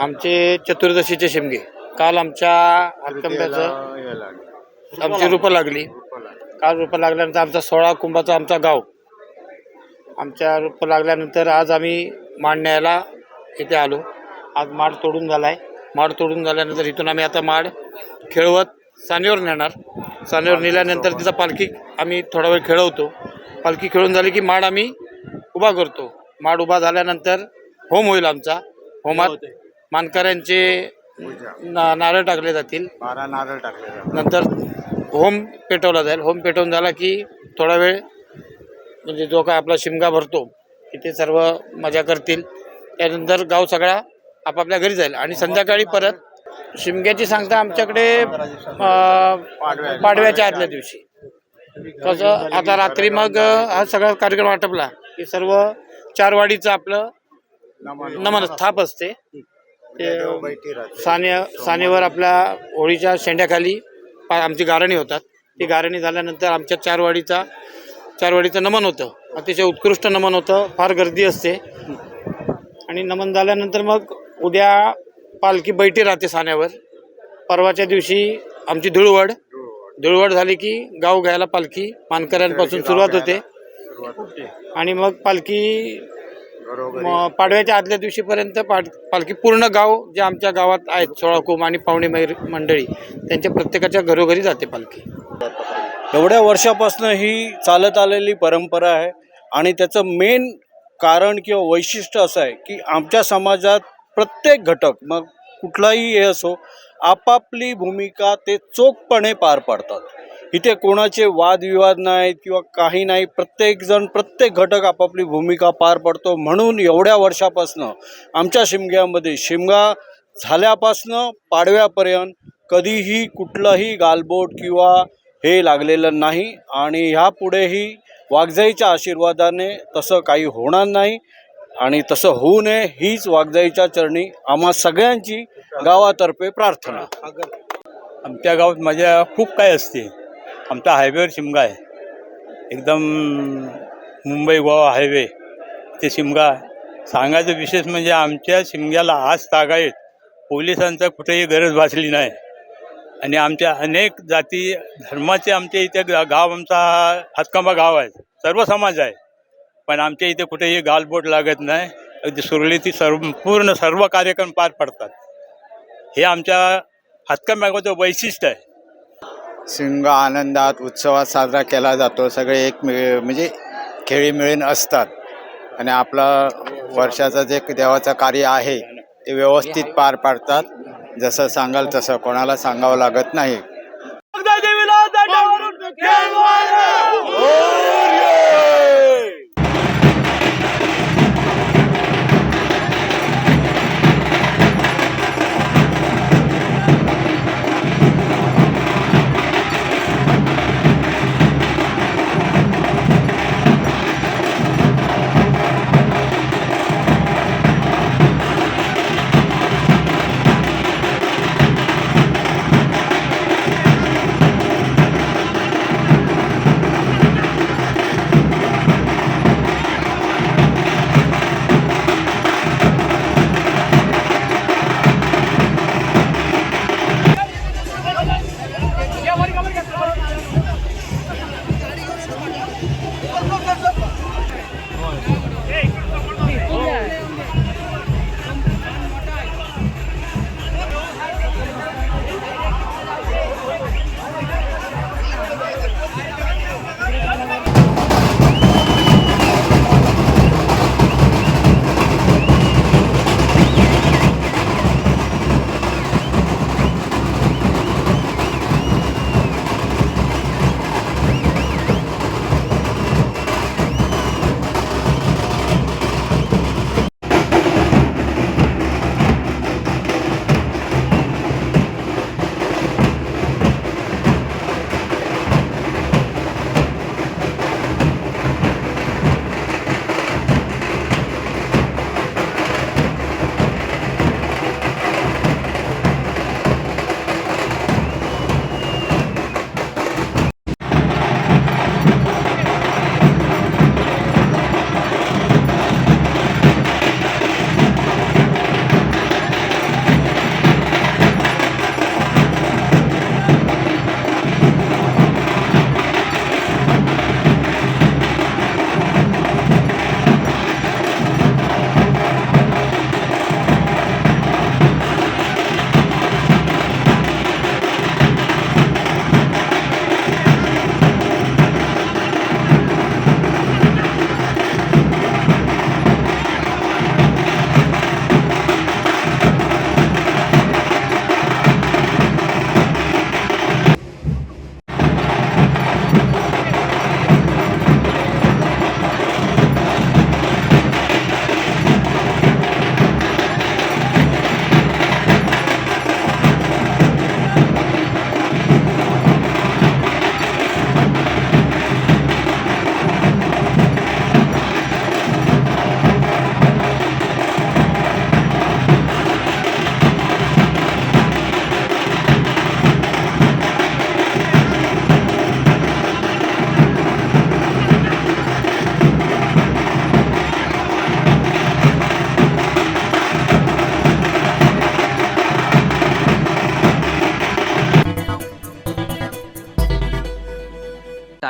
आमचे चतुर्दशीचे शिमगे. काल आमच्या हातकंब्याचं आमची रोपं लागली. काल रोपं लागल्यानंतर आमचा सोळा कुंभाचा आमचा गाव. आमच्या रोपं लागल्यानंतर आज आम्ही माड न्यायला इथे आलो. आज माड तोडून झाला आहे माड तोडून झाल्यानंतर इथून आम्ही आता माड खेळवत सानेवर नेणार. सानेवर नेल्यानंतर तिचा पालखी आम्ही थोडा वेळ खेळवतो. पालखी खेळून झाली की माड आम्ही उभा करतो. माड उभा झाल्यानंतर होम होईल आमचा. होमात मानकऱ्यांचे ना नारळ टाकले जातील. बारा नारळ टाकले जातात. नंतर होम पेटवला जाईल. होम पेटवून झाला की थोडा वेळ म्हणजे जो काय आपला शिमगा भरतो तिथे सर्व मजा करतील. त्यानंतर गाव सगळा आपापल्या घरी जाईल. आणि संध्याकाळी परत शिमग्याची सांगता आमच्याकडे अं, पाडव्याच्या आदल्या दिवशी. कसं आता रात्री मग हा सगळा कार्यक्रम आटपला की सर्व चारवाडीचं आपलं नमन. नमन स्थाप असते. ते. साने सानेवर आपल्या होळीच्या शेंड्याखाली पा आमची गारणी होतात. ती गारणी झाल्यानंतर आमच्या चारवाडीचा चारवाडीचं नमन होतं. अतिशय उत्कृष्ट नमन होतं. फार गर्दी असते. आणि नमन झाल्यानंतर मग उद्या पालखी बैठी राहते साण्यावर परवाच्या दिवशी आमची धुळवड. धुळवड झाली की गाव घ्यायला पालखी. मानकऱ्यांपासून सुरुवात होते. आणि मग पालखी म- पाडव्याच्या आदल्या दिवशीपर्यंत पाड पालखी पूर्ण गाव जे आमच्या गावात आहेत सोळाकोम आणि पाहुणे मंडळी त्यांच्या प्रत्येकाच्या घरोघरी जाते पालखी. एवढ्या वर्षापासून ही चालत आलेली परंपरा आहे आणि त्याचं मेन कारण किंवा वैशिष्ट्य असं आहे की आमच्या समाजात प्रत्येक घटक मग कुठलाही हे असो आपापली भूमिका ते चोखपणे पार पाडतात. इथे कोणाचे वादविवाद नाहीत किंवा काही नाही. प्रत्येकजण प्रत्येक घटक आपापली भूमिका पार पडतो. म्हणून एवढ्या वर्षापासनं आमच्या शिमग्यामध्ये शिमगा झाल्यापासनं पाडव्यापर्यंत कधीही कुठलंही गालबोट किंवा हे लागलेलं नाही आणि ह्यापुढेही वाघजाईच्या आशीर्वादाने तसं काही होणार नाही आणि तसं होऊ नये हीच वाघजाईच्या चरणी आम्हा सगळ्यांची गावातर्फे प्रार्थना. आमच्या गावात मजा खूप काय असते. आमचा हायवेवर शिमगा आहे. एकदम मुंबई गोवा हायवे ते शिमगा. आहे. सांगायचं विशेष म्हणजे आमच्या शिमग्याला आज तागायत पोलिसांचा कुठेही गरज भासली नाही. आणि आमच्या अनेक जाती धर्माचे आमच्या इथे गाव आमचा हातकांबा गाव आहे. सर्व समाज आहे. पण आमच्या इथे कुठेही गालबोट लागत नाही. अगदी सुरळीती सर्व पूर्ण सर्व कार्यक्रम पार पडतात. हे आमच्या हातकांबागाचं वैशिष्ट्य आहे. सिंग आनंदात उत्सवात साजरा केला जातो. सगळे एक मिळ- म्हणजे खेळी मिळून असतात. आणि आपलं वर्षाचं जे देवाचं कार्य आहे ते व्यवस्थित पार पाडतात. जसं सांगाल तसं कोणाला सांगावं लागत नाही.